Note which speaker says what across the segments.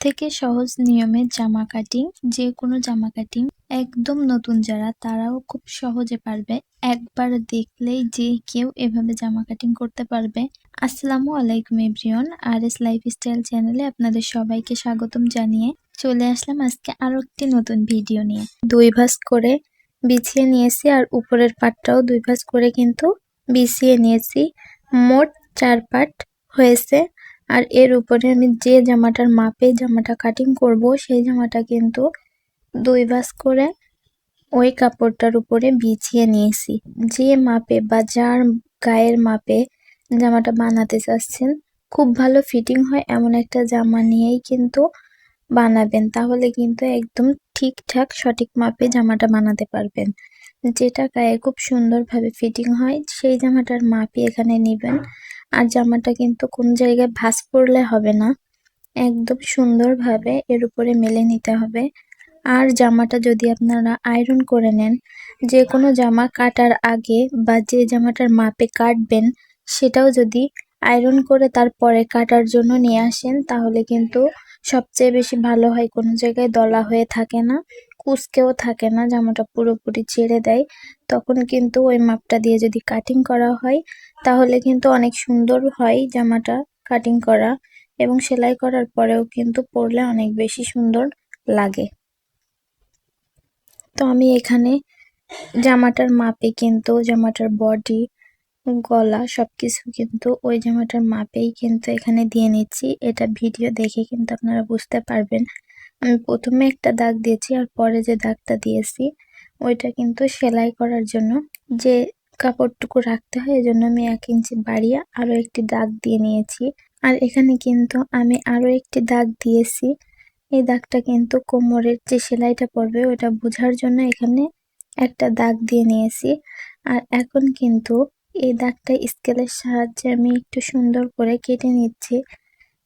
Speaker 1: থেকে সহজ নিয়মে জামা কাটিং, যে কোনো জামা কাটিং, একদম নতুন যারা, তারাও খুব সহজে পারবে। একবার দেখলেই যে কেউ এভাবে জামা কাটিং করতে পারবে। আসসালামু আলাইকুম এভরিওয়ান আর এস লাইফস্টাইল চ্যানেলে আপনাদের সবাইকে স্বাগতম জানিয়ে চলে আসলাম আজকে আরও একটি নতুন ভিডিও নিয়ে। দুই ভাঁজ করে বিছিয়ে নিয়েছি আর উপরের পাটটাও দুই ভাঁজ করে কিন্তু বিছিয়ে নিয়েছি। মোট চার পাট হয়েছে। আর এর উপরে আমি যে জামাটার মাপে জামাটা কাটিং করব, সেই জামাটা কিন্তু দুই ভাঁজ করে ওই কাপড়টার উপরে বিছিয়ে নিয়েছি। যে মাপে বা যার গায়ের মাপে জামাটা বানাতে চাচ্ছেন, খুব ভালো ফিটিং হয় এমন একটা জামা নিয়েই কিন্তু বানাবেন। তাহলে কিন্তু একদম ঠিকঠাক সঠিক মাপে জামাটা বানাতে পারবেন। যেটা গায়ে খুব সুন্দরভাবে ফিটিং হয়, সেই জামাটার মাপই এখানে নেবেন। আর জামাটা কিন্তু কোন জায়গায় ভাঁজ পড়লে হবে না। একদম সুন্দরভাবে এর উপরে মেলে নিতে হবে। আর জামাটা যদি আপনারা আয়রন করে নেন যে কোনো জামা কাটার আগে বা যে জামাটার মাপে কাটবেন, সেটাও যদি আয়রন করে তারপরে কাটার জন্য নিয়ে আসেন, তাহলে কিন্তু সবচেয়ে বেশি ভালো হয়, কোনো জায়গায় দলা হয়ে থাকে না। কুচকেও থাকে না, জামাটা পুরোপুরি ছেড়ে দেয়। তখন কিন্তু ওই মাপটা দিয়ে যদি কাটিং করা হয়, তাহলে কিন্তু অনেক সুন্দর হয় জামাটা কাটিং করা এবং সেলাই করার পরেও কিন্তু পরলে অনেক বেশি সুন্দর লাগে। তো আমি এখানে জামাটার মাপে কিন্তু, জামাটার বডি গলা সবকিছু কিন্তু ওই জামাটার মাপেই কিন্তু এখানে দিয়ে নিচ্ছি। এটা ভিডিও দেখে কিন্তু আপনারা বুঝতে পারবেন আমি প্রথমে একটা দাগ দিয়েছি আর পরে যে দাগটা দিয়েছি, ওইটা কিন্তু সেলাই করার জন্য যে কাপড়টুকু রাখতে হয়, এজন্য আমি এক ইঞ্চি বাড়িয়ে আরও একটি দাগ দিয়ে নিয়েছি। আর এখানে কিন্তু আমি আরও একটি দাগ দিয়েছি। এই দাগটা কিন্তু কোমরের যে সেলাইটা পড়বে ওটা বোঝার জন্য এখানে একটা দাগ দিয়ে নিয়েছি। আর এখন কিন্তু এই দাগটা স্কেলের সাহায্যে আমি একটু সুন্দর করে কেটে নিচ্ছি।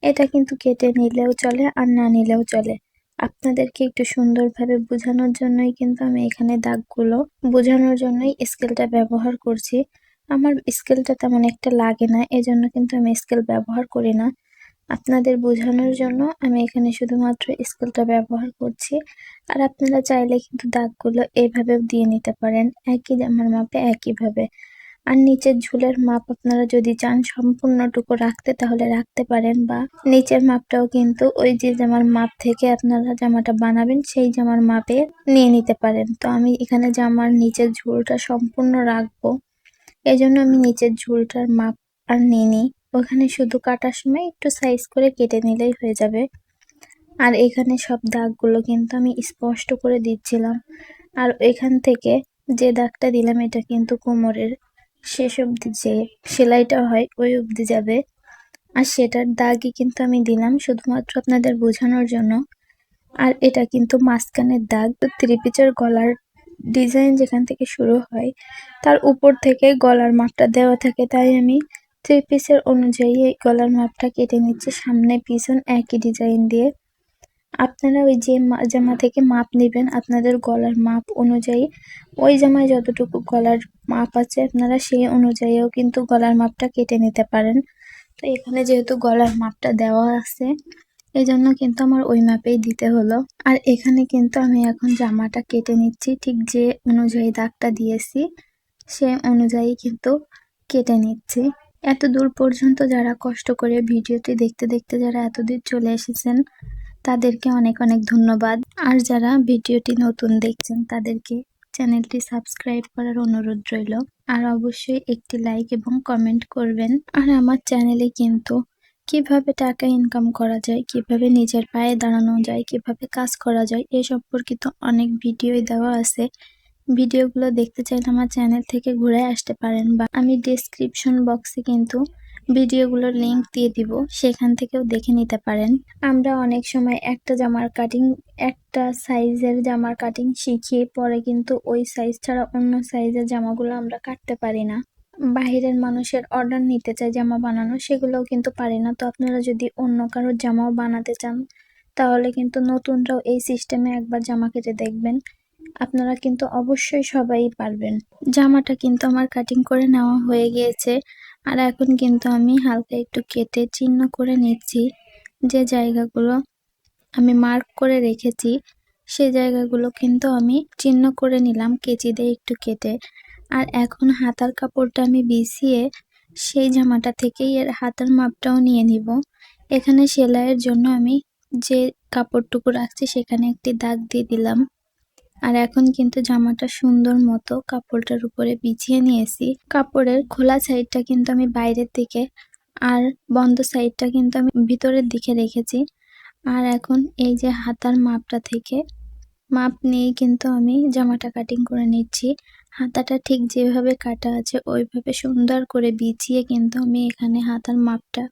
Speaker 1: এটা কিন্তু কেটে নিলেও চলে আর না নিলেও চলে। আপনাদেরকে একটু সুন্দরভাবে বোঝানোর জন্যই কিন্তু আমি এখানে দাগগুলো বোঝানোর জন্যই স্কেলটা ব্যবহার করছি। আমার স্কেলটা তেমন একটা লাগে না, এজন্য কিন্তু আমি স্কেল ব্যবহার করি না। আপনাদের বোঝানোর জন্য আমি এখানে শুধুমাত্র স্কেলটা ব্যবহার করছি। আর আপনারা চাইলে কিন্তু দাগগুলো এইভাবেও দিয়ে নিতে পারেন, একই আমার মাপে একইভাবে। আর নিচের ঝুলের মাপ আপনারা যদি চান সম্পূর্ণটুকু রাখতে, তাহলে রাখতে পারেন বা নিচের মাপটাও কিন্তু ওই যে জামার মাপ থেকে আপনারা জামাটা বানাবেন, সেই জামার মাপে নিয়ে নিতে পারেন। তো আমি এখানে জামার নিচের ঝুলটা সম্পূর্ণ রাখব। এই জন্য আমি নিচের ঝুলটার মাপ আর নিয়ে নিই। ওখানে শুধু কাটার সময় একটু সাইজ করে কেটে নিলেই হয়ে যাবে। আর এখানে সব দাগগুলো কিন্তু আমি স্পষ্ট করে দিচ্ছিলাম। আর এখান থেকে যে দাগটা দিলাম, এটা কিন্তু কোমরের। শেষ অবধি যে সেলাইটা হয়, ওই অবধি যাবে। আর সেটার দাগই কিন্তু আমি দিলাম শুধুমাত্র আপনাদের বোঝানোর জন্য। আর এটা কিন্তু মাঝখানের দাগ। ত্রিপিচের গলার ডিজাইন যেখান থেকে শুরু হয়, তার উপর থেকে গলার মাপটা দেওয়া থাকে। তাই আমি থ্রি পিসের অনুযায়ী এই গলার মাপটা কেটে নিচ্ছি। সামনে পিছন একই ডিজাইন দিয়ে। আপনারা ওই যে জামা থেকে মাপ নেবেন, আপনাদের গলার মাপ অনুযায়ী। ওই জামায় যতটুকু গলার মাপ আছে আপনারা সেই অনুযায়ীও কিন্তু গলার মাপটা কেটে নিতে পারেন। তো এখানে যেহেতু গলার মাপটা দেওয়া আছে এই জন্য কিন্তু আমার ওই মাপেই দিতে হলো। আর এখানে কিন্তু আমি এখন জামাটা কেটে নিচ্ছি, ঠিক যে অনুযায়ী দাগটা দিয়েছি, সে অনুযায়ী কিন্তু কেটে নিচ্ছি। এত দূর পর্যন্ত যারা কষ্ট করে ভিডিওটি দেখতে দেখতে যারা এতদূর চলে এসেছেন তাদেরকে অনেক অনেক ধন্যবাদ। আর যারা ভিডিওটি নতুন দেখছেন, তাদেরকে চ্যানেলটি সাবস্ক্রাইব করার অনুরোধ রইল। আর অবশ্যই একটি লাইক এবং কমেন্ট করবেন। আর আমার চ্যানেলে কিন্তু কীভাবে টাকা ইনকাম করা যায়, কীভাবে নিজের পায়ে দাঁড়ানো যায়, কীভাবে কাজ করা যায়, এ সম্পর্কিত অনেক ভিডিওই দেওয়া আছে। ভিডিওগুলো দেখতে চাইলে আমার চ্যানেল থেকে ঘুরে আসতে পারেন বা আমি ডিসক্রিপশন বক্সে কিন্তু ভিডিওগুলোর লিংক দিয়ে দিব, সেখান থেকেও দেখে নিতে পারেন। আমরা অনেক সময় একটা জামার কাটিং একটা সাইজের জামার কাটিং শিখিয়ে পরে কিন্তু ওই সাইজ ছাড়া অন্য সাইজের জামাগুলো আমরা কাটতে পারি না। বাহিরের মানুষের অর্ডার নিতে চাই জামা বানানো, সেগুলোও কিন্তু পারি না। তো আপনারা যদি অন্য কারোর জামাও বানাতে চান, তাহলে কিন্তু নতুনরাও এই সিস্টেমে একবার জামা কেটে দেখবেন। আপনারা কিন্তু অবশ্যই সবাই পারবেন। জামাটা কিন্তু আমার কাটিং করে নেওয়া হয়ে গিয়েছে। আর এখন কিন্তু আমি হালকা একটু কেটে চিহ্ন করে নিচ্ছি। যে জায়গাগুলো আমি মার্ক করে রেখেছি, সে জায়গাগুলো কিন্তু আমি চিহ্ন করে নিলাম কেচি দিয়ে একটু কেটে। আর এখন হাতার কাপড়টা আমি বিছিয়ে সেই জামাটা থেকেই এর হাতার মাপটাও নিয়ে নিব। এখানে সেলাইয়ের জন্য আমি যে কাপড়টুকু রাখছি, সেখানে একটি দাগ দিয়ে দিলাম। আর এখন কিন্তু জামাটা সুন্দর মতো কাপড়টার উপরে বিছিয়ে নিয়েছি। কাপড়ের খোলা সাইডটা কিন্তু আমি বাইরের দিকে আর বন্ধ সাইডটা কিন্তু আমি ভিতরের দিকে রেখেছি। আর এখন এই যে হাতার মাপটা থেকে মাপ নিয়ে কিন্তু আমি জামাটা কাটিং করে নিচ্ছি। হাতাটা ঠিক যেভাবে কাটা আছে, ওইভাবে সুন্দর করে বিছিয়ে কিন্তু আমি এখানে হাতার মাপটা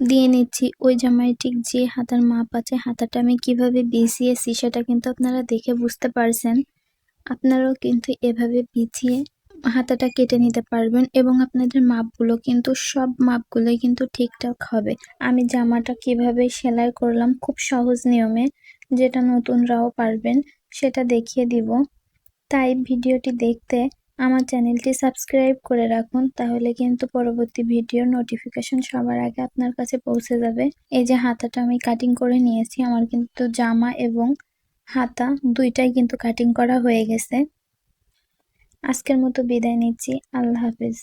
Speaker 1: দিয়ে নিচ্ছি। ওই জামায় ঠিক যে হাতার মাপ আছে, হাতাটা আমি কীভাবে বিছিয়েছি সেটা কিন্তু আপনারা দেখে বুঝতে পারছেন। আপনারাও কিন্তু এভাবে বিছিয়ে হাতাটা কেটে নিতে পারবেন এবং আপনাদের মাপগুলো কিন্তু সব মাপগুলোই কিন্তু ঠিকঠাক হবে। আমি জামাটা কীভাবে সেলাই করলাম খুব সহজ নিয়মে, যেটা নতুনরাও পারবেন, সেটা দেখিয়ে দিব। তাই ভিডিওটি দেখতে আমার চ্যানেলটি সাবস্ক্রাইব করে রাখুন, তাহলে কিন্তু পরবর্তী ভিডিও নোটিফিকেশন সবার আগে আপনার কাছে পৌঁছে যাবে। এই যে হাতাটা আমি কাটিং করে নিয়েছি, আমার কিন্তু জামা এবং হাতা দুইটাই কিন্তু কাটিং করা হয়ে গেছে। আজকের মতো বিদায় নিচ্ছি, আল্লাহ হাফিজ।